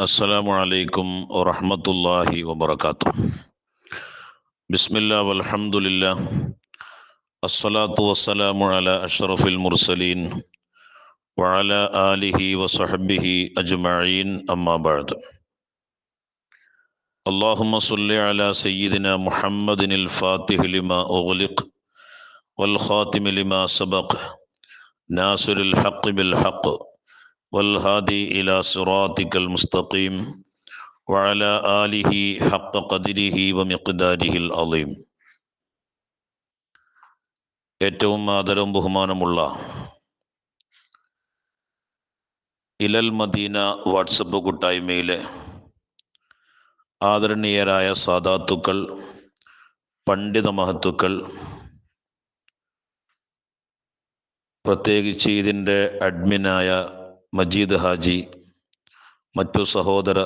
السلام عليكم ورحمة الله وبركاته. بسم الله والحمد لله. الصلاة والسلام على أشرف المرسلين وعلى آله وصحبه أجمعين. أما بعد اللهم صل على سيدنا محمد الفاتح لما أغلق والخاتم لما سبق ناصر الحق بالحق. والهادي إلى صراطك المستقيم وعلى آله حق قدره ومقداره العظيم ഏറ്റവും ആദരവും ബഹുമാനമുള്ള ഇലൽ മദീന വാട്സപ്പ് കൂട്ടായ്മയിലെ ആദരണീയരായ സാധാത്തുക്കൾ പണ്ഡിത മഹത്തുക്കൾ പ്രത്യേകിച്ച് ഇതിൻ്റെ അഡ്മിനായ മജീദ് ഹാജി മറ്റു സഹോദര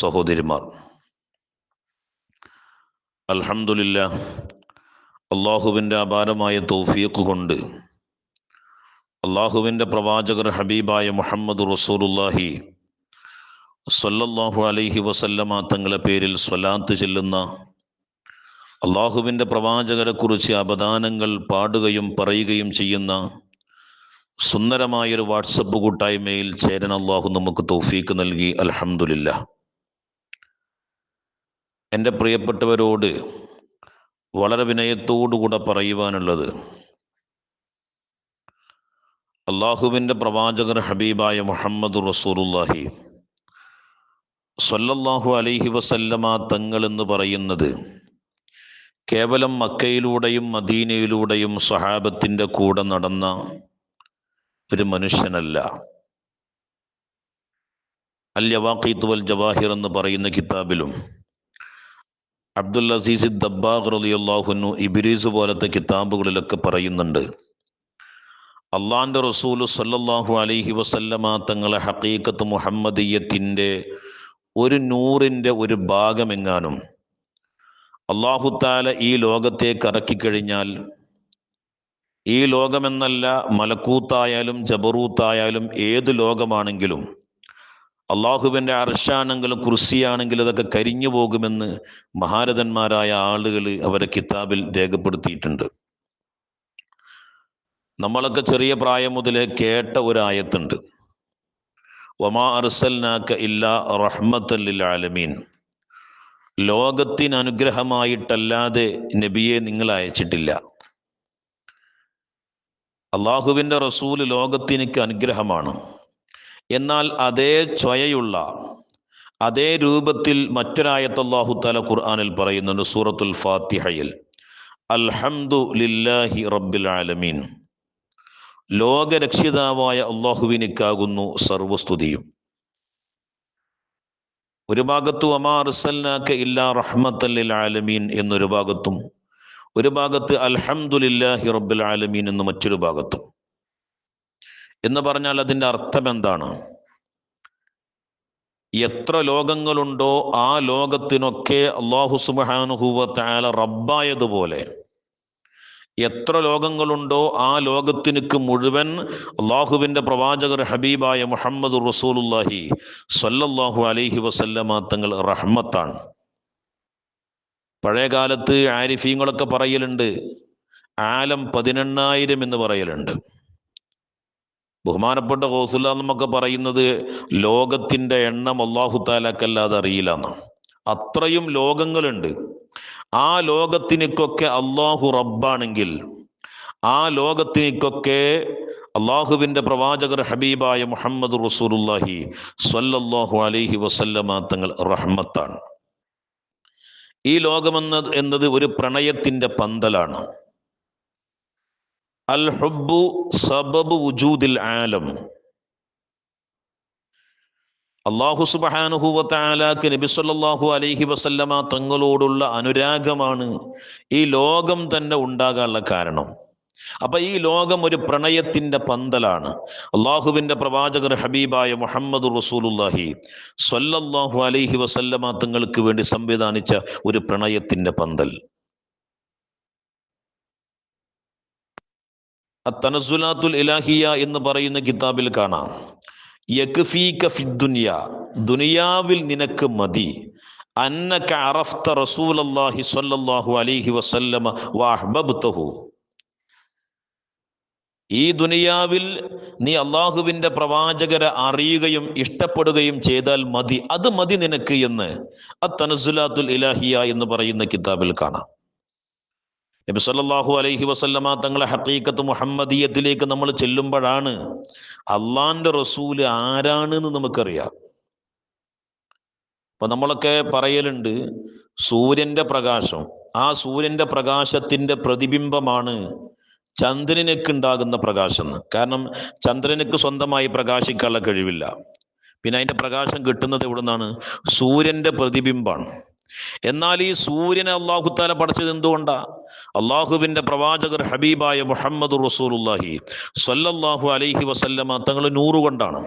സഹോദരിമാർ. അൽഹംദുലില്ല അള്ളാഹുവിന്റെ അപാരമായ തൗഫീഖ് കൊണ്ട് അള്ളാഹുവിന്റെ പ്രവാചകർ ഹബീബായ മുഹമ്മദ് റസൂലുല്ലാഹി സല്ലല്ലാഹു അലൈഹി വസല്ലമ തങ്ങളെ പേരിൽ സ്വലാത്ത് ചെല്ലുന്ന അള്ളാഹുവിന്റെ പ്രവാചകരെക്കുറിച്ച് അപദാനങ്ങൾ പാടുകയും പറയുകയും ചെയ്യുന്ന സുന്ദരമായൊരു വാട്സപ്പ് കൂട്ടായ്മയിൽ ചേരൻ അള്ളാഹു നമുക്ക് തൗഫീക്ക് നൽകി അലഹമുല്ല എന്റെ പ്രിയപ്പെട്ടവരോട് വളരെ വിനയത്തോടുകൂടെ പറയുവാനുള്ളത് അള്ളാഹുവിന്റെ പ്രവാചകർ ഹബീബായ മുഹമ്മദ് റസൂറുല്ലാഹി സൊല്ലാഹു അലൈഹി വസല്ലമ തങ്ങൾ എന്ന് പറയുന്നത് കേവലം മക്കയിലൂടെയും മദീനയിലൂടെയും സഹാബത്തിന്റെ കൂടെ നടന്ന ഒരു മനുഷ്യനല്ല. അൽ യവാഖീത്ത് വൽ ജവാഹിർ എന്ന് പറയുന്ന കിതാബിലും അബ്ദുൽ അസീസ് ദബ്ബാഖ് റളിയല്ലാഹുനു ഇബിരീസ് പോലത്തെ കിതാബുകളിലൊക്കെ പറയുന്നുണ്ട്. അള്ളാന്റെ റസൂൽ സല്ലല്ലാഹു അലൈഹി വസല്ലമ തങ്ങളെ ഹക്കീക്കത്ത് മുഹമ്മദീയത്തിന്റെ ഒരു നൂറിന്റെ ഒരു ഭാഗമെങ്ങാനും അള്ളാഹുത്താല ഈ ലോകത്തേക്ക് ഇറക്കിക്കഴിഞ്ഞാൽ ഈ ലോകമെന്നല്ല മലക്കൂത്തായാലും ജബറൂത്തായാലും ഏത് ലോകമാണെങ്കിലും അള്ളാഹുവിന്റെ അർഷാണെങ്കിലും കുർസിയാണെങ്കിലും ഇതൊക്കെ കരിഞ്ഞു പോകുമെന്ന് മഹാരഥന്മാരായ ആളുകൾ അവരെ കിതാബിൽ രേഖപ്പെടുത്തിയിട്ടുണ്ട്. നമ്മളൊക്കെ ചെറിയ പ്രായം മുതലേ കേട്ട ഒരായത്തുണ്ട്. ഒമാ അർസൽനാക്ക ഇല്ല റഹ്മത്തല്ലിൽ ആലമീൻ. ലോകത്തിന് അനുഗ്രഹമായിട്ടല്ലാതെ നബിയെ നിങ്ങൾ അയച്ചിട്ടില്ല. അള്ളാഹുവിന്റെ റസൂൽ ലോകത്തിനിക്ക് അനുഗ്രഹമാണ്. എന്നാൽ അതേ ചൊയയുള്ള അതേ രൂപത്തിൽ മറ്റൊരായത്ത് അള്ളാഹു താല ഖുർആാനിൽ പറയുന്നുണ്ട് സൂറത്തുൽ ഫാത്തിഹയിൽ അൽഹംദു ലില്ലാഹി റബ്ബിൽ ആലമീൻ. ലോകരക്ഷിതാവായ അള്ളാഹുവിനിക്കാകുന്നു സർവസ്തുതിയും. ഒരു ഭാഗത്തും ഒമാ അർസൽനാക്ക ഇല്ലാ റഹ്മത്തല്ലിൽ ആലമീൻ എന്നൊരു ഭാഗത്തും ഒരു ഭാഗത്ത് അൽഹംദുലില്ലാഹി റബ്ബുൽ ആലമീൻ എന്ന് മറ്റൊരു ഭാഗത്തും. എന്ന് പറഞ്ഞാൽ അതിന്റെ അർത്ഥം എന്താണ്? എത്ര ലോകങ്ങളുണ്ടോ ആ ലോകത്തിനൊക്കെ അള്ളാഹു സുബാനുഹൂവ താല റബ്ബായതുപോലെ എത്ര ലോകങ്ങളുണ്ടോ ആ ലോകത്തിനക്ക് മുഴുവൻ അള്ളാഹുവിന്റെ പ്രവാചകർ ഹബീബായ മുഹമ്മദ് റസൂലുല്ലാഹി സല്ലല്ലാഹു അലൈഹി വസല്ലമ തങ്ങൾ റഹ്മത്താണ്. പഴയ കാലത്ത് ആരിഫീങ്ങളൊക്കെ പറയലുണ്ട്. ആലം പതിനെണ്ണായിരം എന്ന് പറയലുണ്ട്. ബഹുമാനപ്പെട്ട ഹോസുല്ല എന്നൊക്കെ പറയുന്നത് ലോകത്തിന്റെ എണ്ണം അള്ളാഹു താലാക്കല്ലാതെ അറിയില്ല എന്നാണ് അത്രയും ലോകങ്ങളുണ്ട്. ആ ലോകത്തിനൊക്കെ അള്ളാഹു റബ്ബാണെങ്കിൽ ആ ലോകത്തിനൊക്കെ അള്ളാഹുവിന്റെ പ്രവാചകർ ഹബീബായ മുഹമ്മദ് റസൂലുല്ലാഹി സ്വല്ലല്ലാഹു അലൈഹി വസല്ലമ തങ്ങൾ റഹ്മത്താണ്. ഈ ലോകമെന്ന എന്നത് ഒരു പ്രണയത്തിന്റെ പന്തലാണ്. അൽ ഹുബു സബബ് വുജൂദിൽ ആലം. അള്ളാഹു നബി സല്ലല്ലാഹു അലൈഹി വസല്ലമ തങ്ങളോടുള്ള അനുരാഗമാണ് ഈ ലോകം തന്നെ ഉണ്ടാകാനുള്ള കാരണം. അപ്പൊ ഈ ലോകം ഒരു പ്രണയത്തിന്റെ പന്തലാണ്. അള്ളാഹുവിന്റെ പ്രവാചകർ ഹബീബായ മുഹമ്മദ് റസൂലുല്ലാഹി സ്വല്ലല്ലാഹു അലൈഹി വസല്ലമ തങ്ങൾക്ക് വേണ്ടി സംവിധാനിച്ച ഒരു പ്രണയത്തിന്റെ പന്തൽ. തനസുലാത്തുൽ ഇലാഹിയ എന്ന് പറയുന്ന കിതാബിൽ കാണാം. ദുനിയാവിൽ നിനക്ക് മതി. അന്നക അറഫ്ത റസൂലല്ലാഹി സ്വല്ലല്ലാഹു അലൈഹി വസല്ലമ വഅഹ്ബബ്തഹു ഈ ദുനിയാവിൽ നീ അള്ളാഹുവിന്റെ പ്രവാചകരെ അറിയുകയും ഇഷ്ടപ്പെടുകയും ചെയ്താൽ മതി. അത് മതി നിനക്ക് എന്ന് അത്തനസുലാത്തുൽ ഇലാഹിയ എന്ന് പറയുന്ന കിതാബിൽ കാണാം. നബി സല്ലാഹു അലൈഹി വസല്ലമ തങ്ങളെ ഹക്കീക്കത്ത് മുഹമ്മദീയത്തിലേക്ക് നമ്മൾ ചെല്ലുമ്പോഴാണ് അള്ളാന്റെ റസൂൽ ആരാണെന്ന് നമുക്കറിയാം. അപ്പൊ നമ്മളൊക്കെ പറയലുണ്ട് സൂര്യന്റെ പ്രകാശം. ആ സൂര്യന്റെ പ്രകാശത്തിന്റെ പ്രതിബിംബമാണ് ചന്ദ്രനക്ക് ഉണ്ടാകുന്ന പ്രകാശം കാരണം ചന്ദ്രനക്ക് സ്വന്തമായി പ്രകാശിക്കാനുള്ള കഴിവില്ല. പിന്നെ അതിന്റെ പ്രകാശം കിട്ടുന്നത് എവിടുന്നാണ്? സൂര്യന്റെ പ്രതിബിംബമാണ് എന്നാൽ ഈ സൂര്യനെ അള്ളാഹുത്താല പഠിച്ചത് എന്തുകൊണ്ടാ? അള്ളാഹുവിന്റെ പ്രവാചകർ ഹബീബായ മുഹമ്മദ് റസൂലുല്ലാഹി സ്വല്ലല്ലാഹു അലൈഹി വസല്ലമ തങ്ങൾ നൂറുകൊണ്ടാണ്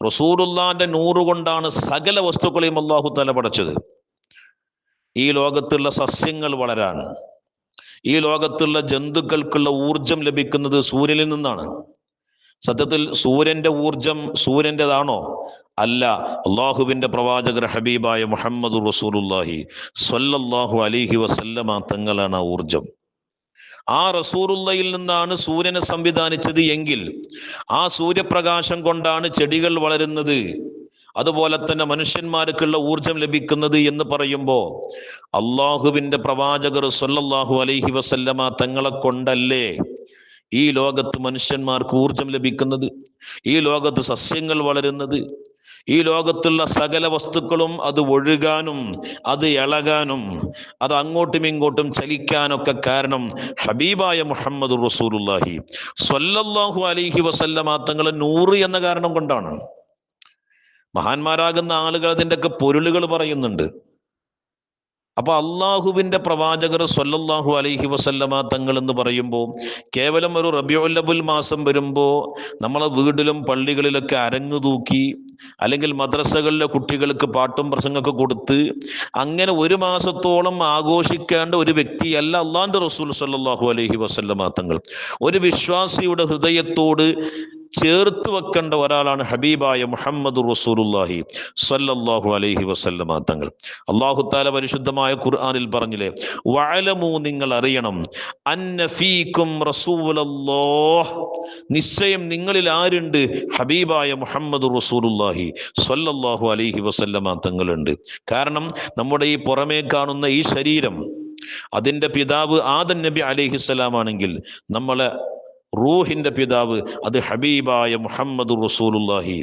റസൂലുല്ലാന്റെ നൂറുകൊണ്ടാണ് സകല വസ്തുക്കളെയും അള്ളാഹു താല പഠിച്ചത് ഈ ലോകത്തുള്ള സസ്യങ്ങൾ വളരാൻ. ഈ ലോകത്തുള്ള ജന്തുക്കൾക്കുള്ള ഊർജം ലഭിക്കുന്നത് സൂര്യനിൽ നിന്നാണ്. സത്യത്തിൽ സൂര്യന്റെ ഊർജം സൂര്യന്റെതാണോ അല്ല. അള്ളാഹുവിന്റെ പ്രവാചകർ ഹബീബായ മുഹമ്മദ് റസൂലുല്ലാഹി സ്വല്ലല്ലാഹു അലിഹി വസല്ലമ തങ്ങളാണ് ആ ഊർജം ആ റസൂറുള്ളയിൽ നിന്നാണ് സൂര്യനെ സംവിധാനിച്ചത് എങ്കിൽ ആ സൂര്യപ്രകാശം കൊണ്ടാണ് ചെടികൾ വളരുന്നത്. അതുപോലെ തന്നെ മനുഷ്യന്മാർക്കുള്ള ഊർജം ലഭിക്കുന്നത് എന്ന് പറയുമ്പോൾ അള്ളാഹുവിന്റെ പ്രവാചകർ സൊല്ലാഹു അലൈഹി വസല്ലമ തങ്ങളെ കൊണ്ടല്ലേ ഈ ലോകത്ത് മനുഷ്യന്മാർക്ക് ഊർജം ലഭിക്കുന്നത്? ഈ ലോകത്ത് സസ്യങ്ങൾ വളരുന്നത്? ഈ ലോകത്തുള്ള സകല വസ്തുക്കളും അത് ഒഴുകാനും അത് ഇളകാനും അത് അങ്ങോട്ടും ഇങ്ങോട്ടും ചലിക്കാനൊക്കെ കാരണം ഹബീബായ മുഹമ്മദ് റസൂലുല്ലാഹി സ്വല്ലല്ലാഹു അലൈഹി വസല്ലമ തങ്ങളെ നൂറ് എന്ന കാരണം കൊണ്ടാണ്. മഹാന്മാരാകുന്ന ആളുകൾ അതിന്റെയൊക്കെ പൊരുളുകൾ പറയുന്നുണ്ട്. അപ്പൊ അള്ളാഹുവിന്റെ പ്രവാചകർ സൊല്ലാഹു അലൈഹി വസല്ലമ തങ്ങൾ എന്ന് പറയുമ്പോൾ കേവലം ഒരു റബിയുല്ലബുൽ മാസം വരുമ്പോൾ നമ്മളെ വീട്ടിലും പള്ളികളിലൊക്കെ അരങ്ങു തൂക്കി അല്ലെങ്കിൽ മദ്രസകളിലെ കുട്ടികൾക്ക് പാട്ടും പ്രസംഗമൊക്കെ കൊടുത്ത് അങ്ങനെ ഒരു മാസത്തോളം ആഘോഷിക്കേണ്ട ഒരു വ്യക്തിയല്ല അള്ളാന്റെ റസൂൽ സല്ലല്ലാഹു അലൈഹി വസല്ലമ തങ്ങൾ. ഒരു വിശ്വാസിയുടെ ഹൃദയത്തോട് ചേർത്ത് വെക്കേണ്ട ഒരാളാണ് ഹബീബായ മുഹമ്മദ് റസൂലുല്ലാഹി സല്ലല്ലാഹു അലൈഹി വസല്ലമ തങ്ങൾ. അള്ളാഹു താല പരിശുദ്ധമായ ഖുർആനിൽ പറഞ്ഞില്ലേ വഅലമു നിങ്ങൾ അറിയണം അന്ന ഫീക്കും റസൂലല്ലാഹ് നിശ്ചയം നിങ്ങളിൽ ആരുണ്ട്? ഹബീബായ മുഹമ്മദ് റസൂലുല്ലാഹി സല്ലല്ലാഹു അലൈഹി വസല്ലമ തങ്ങളുണ്ട്. കാരണം നമ്മുടെ ഈ പുറമേ കാണുന്ന ഈ ശരീരം അതിന്റെ പിതാവ് ആദൻ നബി അലൈഹിസ്സലാം ആണെങ്കിൽ നമ്മളെ റൂഹിന്റെ പിതാവ് അത് ഹബീബായ മുഹമ്മദ് റസൂലുല്ലാഹി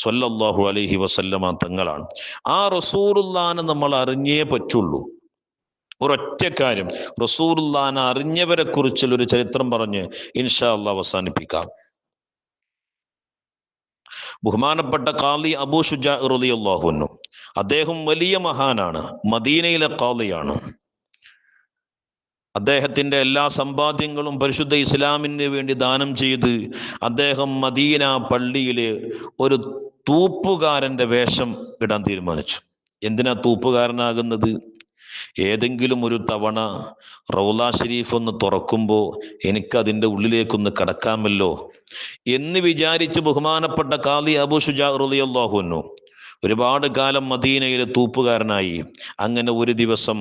സ്വല്ലല്ലാഹു അലൈഹി വസല്ലമ തങ്ങളാണ്. ആ റസൂലുല്ലാനെ നമ്മൾ അറിഞ്ഞേ പറ്റുള്ളൂ. ഒരൊറ്റ കാര്യം റസൂലുല്ലാനെ അറിഞ്ഞവരെ കുറിച്ചുള്ള ഒരു ചരിത്രം പറഞ്ഞ് ഇൻഷാ അള്ളാഹ് അവസാനിപ്പിക്കാം. ബഹുമാനപ്പെട്ട കാളി അബൂ ഷുജാ റളിയല്ലാഹുന്നു അദ്ദേഹം വലിയ മഹാനാണ് മദീനയിലെ കാളിയാണ് അദ്ദേഹത്തിന്റെ എല്ലാ സമ്പാദ്യങ്ങളും പരിശുദ്ധ ഇസ്ലാമിന് വേണ്ടി ദാനം ചെയ്ത് അദ്ദേഹം മദീന പള്ളിയിൽ ഒരു തൂപ്പുകാരന്റെ വേഷം ഇടാൻ തീരുമാനിച്ചു. എന്തിനാ തൂപ്പുകാരനാകുന്നത്? ഏതെങ്കിലും ഒരു തവണ റൗല ഷരീഫ് ഒന്ന് തുറക്കുമ്പോൾ എനിക്ക് അതിന്റെ ഉള്ളിലേക്കൊന്ന് കടക്കാമല്ലോ എന്ന് വിചാരിച്ച് ബഹുമാനപ്പെട്ട കാലി അബു ഷുജാ റളിയല്ലാഹുന്നു ഒരുപാട് കാലം മദീനയിലെ തൂപ്പുകാരനായി. അങ്ങനെ ഒരു ദിവസം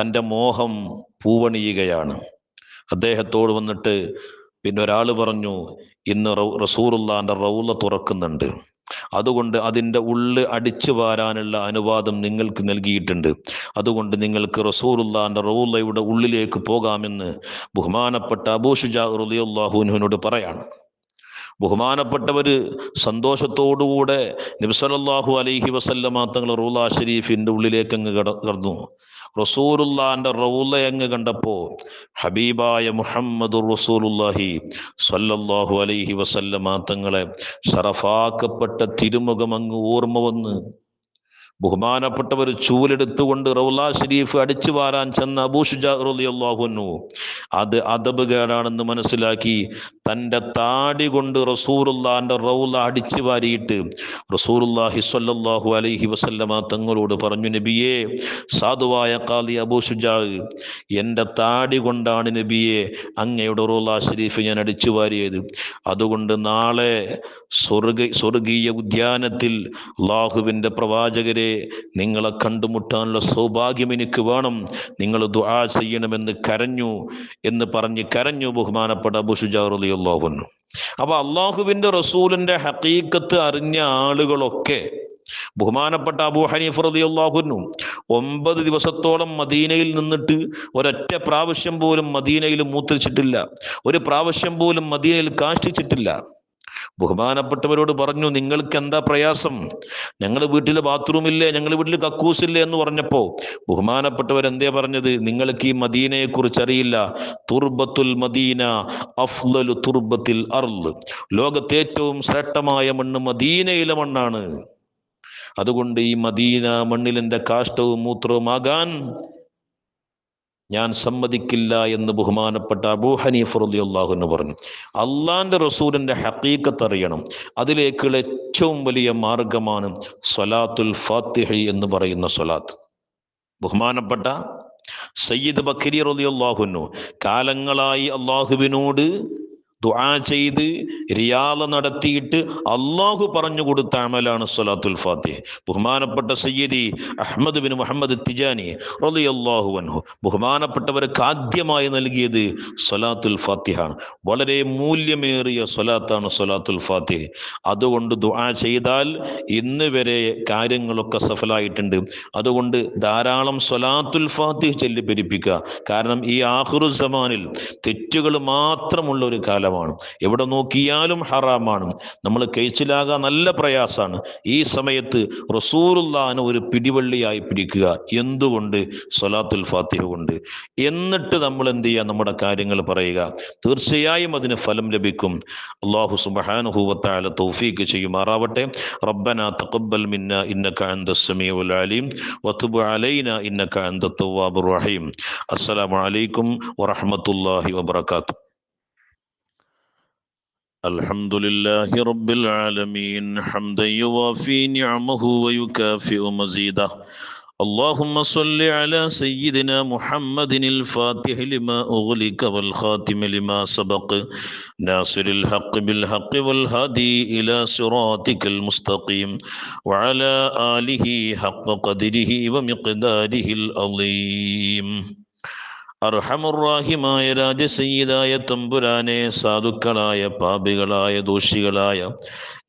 തന്റെ മോഹം പൂവണിയുകയാണ്. അദ്ദേഹത്തോട് വന്നിട്ട് പിന്നെ ഒരാൾ പറഞ്ഞു ഇന്ന് റസൂറുല്ലാന്റെ റൗല തുറക്കുന്നുണ്ട്. അതുകൊണ്ട് അതിന്റെ ഉള്ള് അടിച്ചു വാരാനുള്ള അനുവാദം നിങ്ങൾക്ക് നൽകിയിട്ടുണ്ട്. അതുകൊണ്ട് നിങ്ങൾക്ക് റസൂറുല്ലാന്റെ റൗലയുടെ ഉള്ളിലേക്ക് പോകാമെന്ന് ബഹുമാനപ്പെട്ട അബൂഷുജാ റളിയല്ലാഹുവിനോട് പറയാണ്. ബഹുമാനപ്പെട്ടവര് സന്തോഷത്തോടുകൂടെ നിബ്സലല്ലാഹു അലൈഹി വസല്ലമ തങ്ങൾ റൂല ഷെരീഫിന്റെ ഉള്ളിലേക്ക് അങ്ങ് കടന്നു. റസൂലുല്ലാന്റെ റൗല അങ്ങ് കണ്ടപ്പോ ഹബീബായ മുഹമ്മദ് റസൂലുല്ലാഹി സ്വല്ലല്ലാഹു അലൈഹി വസല്ലമ തങ്ങളെ ഷറഫാക്കപ്പെട്ട തിരുമുഖം അങ്ങ് ഓർമ്മ വന്ന് ബഹുമാനപ്പെട്ടവർ ചൂലെടുത്തുകൊണ്ട് റൗല ഷരീഫ് അടിച്ചു വാരാൻ ചെന്ന അബൂഷുജാഹുന്നു അത് അദബ് കേടാണെന്ന് മനസ്സിലാക്കി തന്റെ താടി കൊണ്ട് റസൂറുല്ലാന്റെ റൗല അടിച്ചു വാരിയിട്ട് റസൂറുല്ലാഹി സ്വല്ലല്ലാഹു അലൈഹി വസല്ലമ തങ്ങളോട് പറഞ്ഞു നബിയെ സാധുവായ കാലി അബൂഷുജാ എന്റെ താടി കൊണ്ടാണ് നബിയെ അങ്ങയുടെ റൗല ഷരീഫ് ഞാൻ അടിച്ചു വാരിയത്. അതുകൊണ്ട് നാളെ സ്വർഗ സ്വർഗീയ ഉദ്യാനത്തിൽ അള്ളാഹുവിന്റെ പ്രവാചകരെ നിങ്ങളെ കണ്ടുമുട്ടാനുള്ള സൗഭാഗ്യം എനിക്ക് വേണം. നിങ്ങൾ ദുആ ചെയ്യണമെന്ന് കരഞ്ഞു എന്ന് പറഞ്ഞ് കരഞ്ഞു ബഹുമാനപ്പെട്ട അൻഹു. അപ്പൊ അള്ളാഹുവിന്റെ റസൂലിന്റെ ഹക്കീക്കത്ത് അറിഞ്ഞ ആളുകളൊക്കെ ബഹുമാനപ്പെട്ട അബൂ ഹനീഫ് റളിയല്ലാഹുന്നു ഒമ്പത് ദിവസത്തോളം മദീനയിൽ നിന്നിട്ട് ഒരൊറ്റ പ്രാവശ്യം പോലും മദീനയിൽ മൂത്രിച്ചിട്ടില്ല. ഒരു പ്രാവശ്യം പോലും മദീനയിൽ കാഷ്ടിച്ചിട്ടില്ല. ബഹുമാനപ്പെട്ടവരോട് പറഞ്ഞു നിങ്ങൾക്ക് എന്താ പ്രയാസം? ഞങ്ങൾ വീട്ടിൽ ബാത്റൂമില്ലേ? ഞങ്ങൾ വീട്ടിൽ കക്കൂസ് കക്കൂസില്ലേ? എന്ന് പറഞ്ഞപ്പോ ബഹുമാനപ്പെട്ടവർ എന്തേ പറഞ്ഞത്? നിങ്ങൾക്ക് ഈ മദീനയെ കുറിച്ച് അറിയില്ല തുർബത്തുൽ മദീന അഫ്ലലു തുർബത്തിൽ അർൾ ലോകത്തെ ഏറ്റവും ശ്രേഷ്ഠമായ മണ്ണ് മദീനയിലെ മണ്ണാണ്. അതുകൊണ്ട് ഈ മദീന മണ്ണിലെന്റെ കാഷ്ടവും മൂത്രവും ആകാൻ ഞാൻ സമ്മതിക്കില്ല എന്ന് ബഹുമാനപ്പെട്ട അബൂ ഹനീഫ് റളിയല്ലാഹു എന്ന് പറഞ്ഞു. അള്ളാന്റെ റസൂലിന്റെ ഹക്കീക്കത്ത് അറിയണം. അതിലേക്കുള്ള ഏറ്റവും വലിയ മാർഗമാണ് സ്വലാത്തുൽ ഫാത്തിഹി എന്ന് പറയുന്ന സ്വലാത്ത്. ബഹുമാനപ്പെട്ട സയ്യിദ് ബക്കരി റളിയല്ലാഹുന്നു കാലങ്ങളായി അള്ളാഹുവിനോട് ദുആ ചെയ്ത് റിയാല നടത്തിയിട്ട് അള്ളാഹു പറഞ്ഞു കൊടുത്ത അമലാണ് സ്വലാത്തുൽ ഫാത്തിഹ്. ബഹുമാനപ്പെട്ട Sayyidi Ahmad bin Muhammad Tijani റളിയല്ലാഹു അൻഹു. ബഹുമാനപ്പെട്ടവർക്ക് ആദ്യമായി നൽകിയത് സ്വലാത്തുൽ ഫാത്തിഹാണ്. വളരെ മൂല്യമേറിയ സ്വലാത്താണ് സ്വലാത്തുൽ ഫാത്തിഹ്. അതുകൊണ്ട് ദുആ ചെയ്താൽ ഇന്ന് വരെ കാര്യങ്ങളൊക്കെ സഫലായിട്ടുണ്ട്. അതുകൊണ്ട് ധാരാളം സ്വലാത്തുൽ ഫാത്തിഹ് ചൊല്ലി പെരിപ്പിക്കുക കാരണം ഈ ആഹുറു സമാനിൽ തെറ്റുകൾ മാത്രമുള്ള ഒരു കാലമാണ് എവിടെ നോക്കിയാലും ഹറാമാണ്. നമ്മൾ കഴിച്ചിലാകാൻ നല്ല പ്രയാസമാണ്. ഈ സമയത്ത് റസൂറുല്ലാന് ഒരു പിടിവള്ളിയായി പിടിക്കുക. എന്തുകൊണ്ട്? സ്വലാത്തുൽ ഫാത്തിഹ കൊണ്ട്. എന്നിട്ട് നമ്മൾ എന്ത് ചെയ്യുക? നമ്മുടെ കാര്യങ്ങൾ പറയുക. തീർച്ചയായും അതിന് ഫലം ലഭിക്കും. അള്ളാഹു സുബാനുഹൂവത്തായ തൗഫീക്ക് ചെയ്യുമാറാവട്ടെ. റബ്ബന തഖബ്ബൽ മിന്ന ഇന്നക അന്ത സമീഉൽ അലീം. വതുബ് അലൈന ഇന്നക അന്ത തവ്വാബുർ റഹീം. അസ്സലാമു അലൈക്കും വറഹ്മത്തുള്ളാഹി വബറകാതുഹു. الحمد لله رب العالمين. حمدا يوافي نعمه ويكافئ مزيده. اللهم صل على سيدنا محمد الفاتح لما أغلق والخاتم لما سبق. ناصر الحق بالحق والهادي إلى صراطك المستقيم. وعلى آله حق قدره ومقداره العظيم. അർഹമുറാഹിമായ രാജസയ്യിദായ തമ്പുരാനെ സാധുക്കളായ പാപികളായ ദോഷികളായ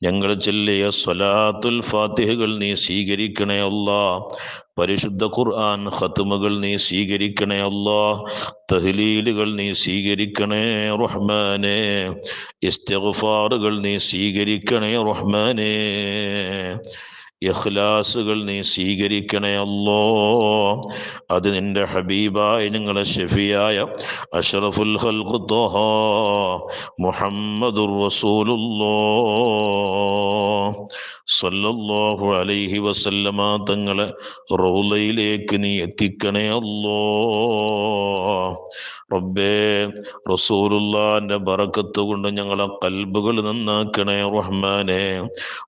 ഞങ്ങൾ ചൊല്ലിയ സ്വലാത്തുൽ ഫാത്തിഹകൾ നീ സ്വീകരിക്കണേ അല്ലാ. പരിശുദ്ധ ഖുർആൻ ഹത്തുമകൾ നീ സ്വീകരിക്കണേ അല്ലാ. തഹ്ലീലുകൾ നീ സ്വീകരിക്കണേ റഹ്മാനെ. ഇസ്തിഗ്ഫാറുകൾ നീ സ്വീകരിക്കണേ റഹ്മാനെ. ഇഖ്ലാസുകൾ നീ സ്വീകരിക്കണേ അല്ലോ. അത് നിന്റെ ഹബീബായ നിങ്ങളെ ഷെഫിയായ അഷറഫുൽ ത്വഹ മുഹമ്മദുർ റസൂലുള്ളോ. സല്ലല്ലാഹു അലൈഹി വസല്ലമ തങ്ങളെ റൗലയിലേക്ക് നീ എത്തിക്കണേ അല്ലോ. റബ്ബേ റസൂലുള്ളാന്റെ ബറക്കത്ത് കൊണ്ട് ഞങ്ങളെ കൽബുകൾ നന്നാക്കണേ റഹ്മാനെ.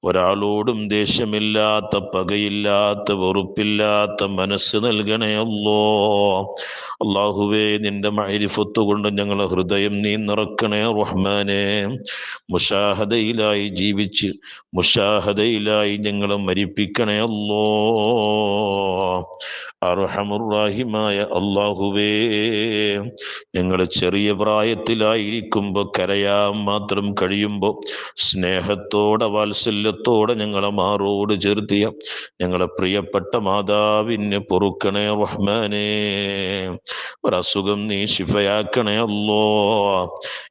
ഒരാളോടും ദേഷ്യമില്ലാത്ത പകയില്ലാത്ത വെറുപ്പില്ലാത്ത മനസ്സ് നൽകണേ അല്ലോ അള്ളാഹുവേ നിന്റെ മൈരിഫത്ത് കൊണ്ട് ഞങ്ങളെ ഹൃദയം നീ നിറക്കണേ റഹ്മാനെ. മുഷാഹദയിലായി ജീവിച്ച് മുഷാഹദയിലായി ഞങ്ങളെ മരിപ്പിക്കണേ അല്ലോ അർഹമുറാഹിമായ അള്ളാഹുവേ ഞങ്ങൾ ചെറിയ പ്രായത്തിലായിരിക്കുമ്പോൾ കരയാൻ മാത്രം കഴിയുമ്പോൾ സ്നേഹത്തോടെ വാത്സല്യത്തോടെ ഞങ്ങളെ മാറോട് ചേർത്തിയ ഞങ്ങളെ പ്രിയപ്പെട്ട മാതാവിന് പൊറുക്കണേ റഹ്മാനേ. ഒരസുഖം നീ ശിഫയാക്കണേ അല്ലോ.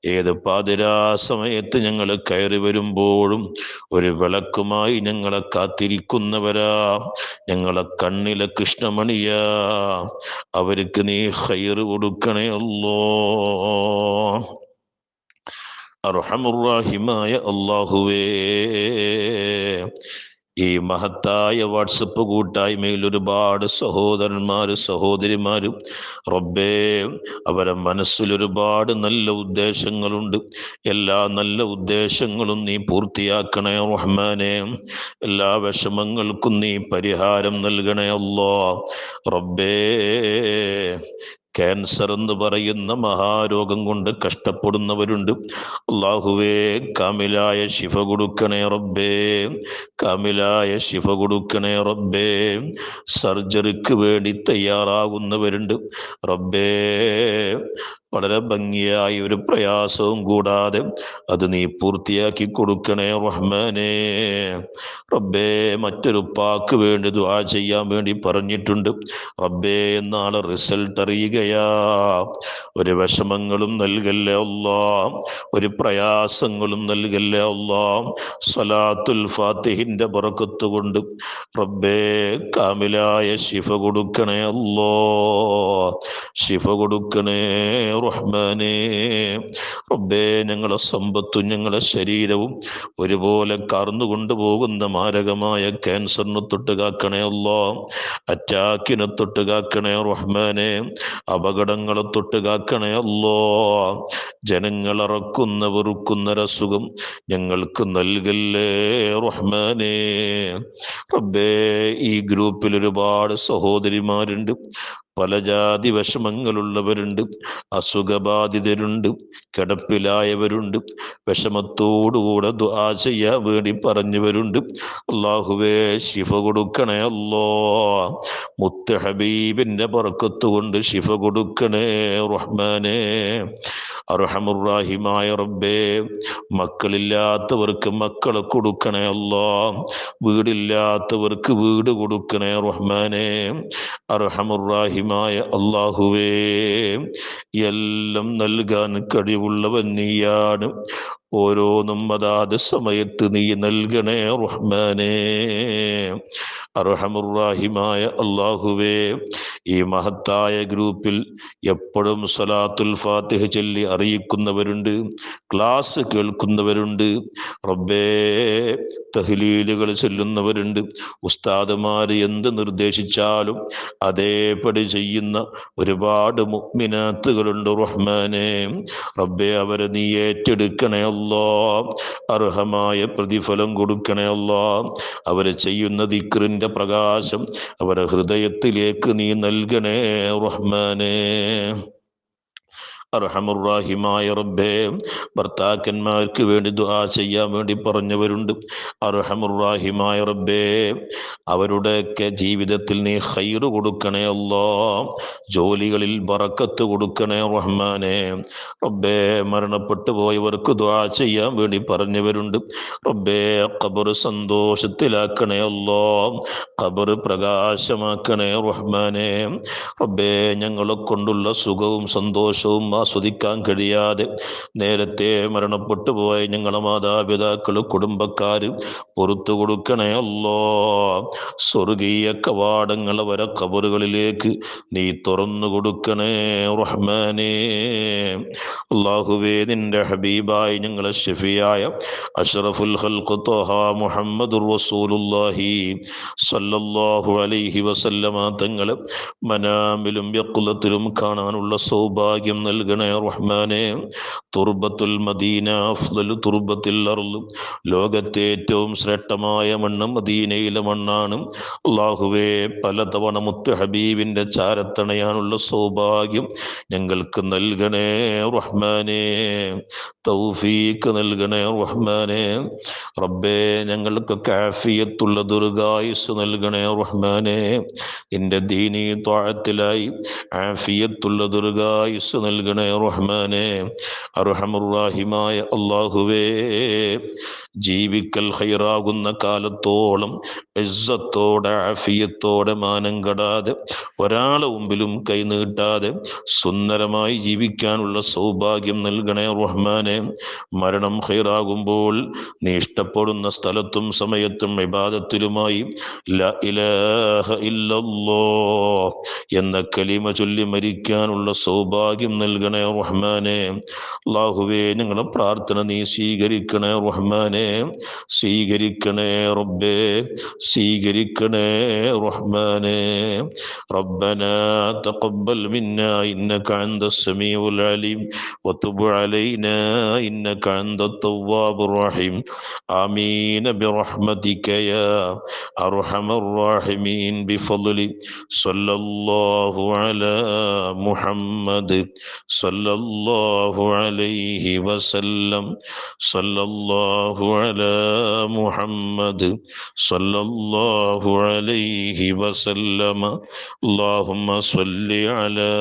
ഏത് പാതിരാ സമയത്ത് ഞങ്ങൾ കയറി വരുമ്പോഴും ഒരു വിളക്കുമായി ഞങ്ങളെ കാത്തിരിക്കുന്നവരാ. ഞങ്ങളെ കണ്ണിലെ കൃഷ്ണമണിയാ അവർക്ക് നീ ഹൈറ് കൊടുക്കണേ അല്ലോ അർഹമുറാഹിമായ അള്ളാഹുവേ. ഈ മഹത്തായ വാട്സപ്പ് കൂട്ടായ്മയിൽ ഒരുപാട് സഹോദരന്മാരും സഹോദരിമാരും റബ്ബേ അവരെ മനസ്സിൽ ഒരുപാട് നല്ല ഉദ്ദേശങ്ങളുണ്ട്. എല്ലാ നല്ല ഉദ്ദേശങ്ങളും നീ പൂർത്തിയാക്കണേ റഹ്മാനെ. എല്ലാ വിഷമങ്ങൾക്കും നീ പരിഹാരം നൽകണേ അല്ലോ റബ്ബേ ക്യാൻസർ എന്ന് പറയുന്ന മഹാരോഗം കൊണ്ട് കഷ്ടപ്പെടുന്നവരുണ്ട്. അള്ളാഹുവേ കാമിലായ ശിഫ കൊടുക്കണേ റബ്ബേ. കാമിലായ ശിഫ കൊടുക്കണേ റബ്ബേ. സർജറിക്ക് വേണ്ടി തയ്യാറാകുന്നവരുണ്ട്. റബ്ബേ വളരെ ഭംഗിയായി ഒരു പ്രയാസവും കൂടാതെ അത് നീ പൂർത്തിയാക്കി കൊടുക്കണേ റഹ്മാനേ. റബ്ബേ മറ്റൊരു പാക്ക് വേണ്ടി ദുആ ചെയ്യാൻ വേണ്ടി പറഞ്ഞിട്ടുണ്ട്. റബ്ബേ എന്നാണ് റിസൾട്ട് അറിയുകയാ. ഒരു വിഷമങ്ങളും നൽകല്ലേ അല്ലാ ഒരു പ്രയാസങ്ങളും നൽകല്ലേ അല്ലാ സലാത്തുൽ ഫാത്തിഹിന്റെ പുറക്കത്ത് കൊണ്ട് റബ്ബേ കാമിലായ ശിഫ കൊടുക്കണേ അല്ലോ ശിഫ കൊടുക്കണേ റഹ്മാനേ. റബ്ബേ ഞങ്ങളെ സമ്പത്തും ഞങ്ങളെ ശരീരവും ഒരുപോലെ കറന്നു കൊണ്ടുപോകുന്ന മാരകമായ ക്യാൻസറിനെ തൊട്ട് കാക്കണേ അല്ലോ. അറ്റാക്കിനെ തൊട്ട് കാക്കണേ റഹ്മാനെ. അപകടങ്ങളെ തൊട്ട് കാക്കണേ അല്ലോ. വെറുക്കുന്ന രസുഖം ഞങ്ങൾക്ക് നൽകല്ലേ റഹ്മാനെ. റബ്ബേ ഈ ഗ്രൂപ്പിൽ ഒരുപാട് സഹോദരിമാരുണ്ട്. പല ജാതി വിഷമങ്ങളുള്ളവരുണ്ട് അസുഖബാധിതരുണ്ട് കിടപ്പിലായവരുണ്ട് വിഷമത്തോടുകൂടെ ദുആ ചെയ്യാൻ വേണ്ടി പറഞ്ഞവരുണ്ട്. അള്ളാഹുവേ ശിഫ കൊടുക്കണേ അല്ലോ. മുത്ത് ഹബീബിന്റെ പറക്കത്തുകൊണ്ട് ശിഫ കൊടുക്കണേ റഹ്മാനേ. അർഹമുറാഹിമായ റബ്ബേ മക്കളില്ലാത്തവർക്ക് മക്കളെ കൊടുക്കണേ അല്ലോ. വീടില്ലാത്തവർക്ക് വീട് കൊടുക്കണേ റഹ്മാനേ. അർഹമുറാഹിമായ അള്ളാഹുവേ എല്ലാം നൽകാൻ കഴിവുള്ളവൻ നീയാണ്. ഓരോന്നും അതാത് സമയത്ത് നീ നൽകണേ റഹ്മാനേ. അർഹമുറാഹിമായ അള്ളാഹുവേ ഈ മഹത്തായ ഗ്രൂപ്പിൽ എപ്പോഴും സലാത്തുൽ ഫാത്തിഹ ചൊല്ലി അറിയിക്കുന്നവരുണ്ട് ക്ലാസ് കേൾക്കുന്നവരുണ്ട് റബ്ബേ തഹ്ലീലുകൾ ചൊല്ലുന്നവരുണ്ട് ഉസ്താദുമാർ എന്ത് നിർദ്ദേശിച്ചാലും അതേപടി ചെയ്യുന്ന ഒരുപാട് മുഗ്മിനാത്തുകളുണ്ട് റഹ്മാനെ. റബ്ബെ അവരെ നീ ഏറ്റെടുക്കണേ അർഹമായ പ്രതിഫലം കൊടുക്കണേ അല്ലോ അവരെ ചെയ്യുന്ന ദിക്റിന്റെ പ്രകാശം അവരെ ഹൃദയത്തിലേക്ക് നീ നൽകണേ റഹ്മാനേ. അർഹമുറാഹിമായ റബ്ബേ ഭർത്താക്കന്മാർക്ക് വേണ്ടി ദുആ ചെയ്യാൻ വേണ്ടി പറഞ്ഞവരുണ്ട്. അർഹമുറാഹിമായ റബ്ബേ അവരുടെയൊക്കെ ജീവിതത്തിൽ നീ ഹൈറ് കൊടുക്കണേ അല്ലോ ജോലികളിൽ ബറക്കത്ത് കൊടുക്കണേ റഹ്മാനെ. റബ്ബേ മരണപ്പെട്ടു പോയവർക്ക് ദുആ ചെയ്യാൻ വേണ്ടി പറഞ്ഞവരുണ്ട്. റബ്ബേ ഖബർ സന്തോഷത്തിലാക്കണേ അല്ലോ ഖബർ പ്രകാശമാക്കണേ റഹ്മാനെ. റബ്ബേ ഞങ്ങളെ കൊണ്ടുള്ള സുഖവും സന്തോഷവും ആസ്വദിക്കാൻ കഴിയാതെ നേരത്തെ മരണപ്പെട്ടു പോയ ഞങ്ങളെ മാതാപിതാക്കൾ കുടുംബക്കാർ പുറത്തു കൊടുക്കണേ അല്ലോ. സ്വർഗീയ കവാടങ്ങൾ വരെ കബറുകളിലേക്ക് നീ തുറന്നു കൊടുക്കണേ റഹ്മാനേ. അള്ളാഹുവേ നിന്റെ ഹബീബായി ഞങ്ങളെ ഷെഫിയായ അഷറഫുൽ മുഹമ്മദ് സല്ലല്ലാഹു അലൈഹി വസല്ലമ തങ്ങളെ മനാമിലും യക്കുലത്തിലും കാണാനുള്ള സൗഭാഗ്യം തുർബത്തുൽ മദീന തുർബത്തിൽ ലോകത്തെ ഏറ്റവും ശ്രേഷ്ഠമായ മണ്ണ് മദീനയിലെ മണ്ണാണ്. അള്ളാഹുവേ പലതവണ മുത്ത് ഹബീബിന്റെ ചാരത്തണയാനുള്ള സൗഭാഗ്യം ഞങ്ങൾക്ക് നൽകണേ റഹ്മാനെ. തൗഫീക്ക് നൽകണേ റഹ്മാനെ. റബ്ബേ ഞങ്ങൾക്ക് കാഫിയത്തുള്ള ദുർഗായുസ് നൽകണേ റഹ്മാനെ. നിന്റെ ദീനീ ത്വാഴത്തിലായി ആഫിയത്തുള്ള ദുർഗായുസ് നൽകണേ റഹ്മാനെ അർഹമുറാഹിമായ അള്ളാഹുവേ ജീവിക്കൽ ഹൈറാകുന്ന കാലത്തോളം ഇസ്സത്തോടെ ആഫിയത്തോടെ മാനം കടാതെ ഒരാളെ മുമ്പിലും കൈനീട്ടാതെ സുന്ദരമായി ജീവിക്കാനുള്ള സൗഭാഗ്യം നൽകണേ റഹ്മാനെ. മരണം ഹൈറാകുമ്പോൾ നീ ഇഷ്ടപ്പെടുന്ന സ്ഥലത്തും സമയത്തും വിവാദത്തിലുമായി എന്ന കലിമ ചൊല്ലി മരിക്കാനുള്ള സൗഭാഗ്യം നൽകണേ നൽകണേ റഹ്മാനെ അള്ളാഹുവേ ഞങ്ങളെ പ്രാർത്ഥന നീ സ്വീകരിക്കണേ റഹ്മാനെ സ്വീകരിക്കണേ റബ്ബേ സ്വീകരിക്കണേ റഹ്മാനെ ربنا تقبل منا إنك أنت السميع العليم وتب علينا إنك أنت التواب الرحيم آمين برحمتك يا أرحم الراحمين بفضل صلى الله على محمد صلى الله عليه وسلم صلى الله على محمد صلى الله عليه وسلم اللهم صل على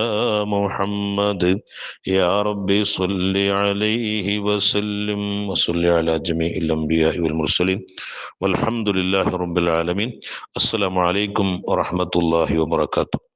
محمد يا ربي صل عليه وسلم وصل على جميع الأنبياء والمرسلين والحمد لله رب العالمين السلام عليكم ورحمة الله وبركاته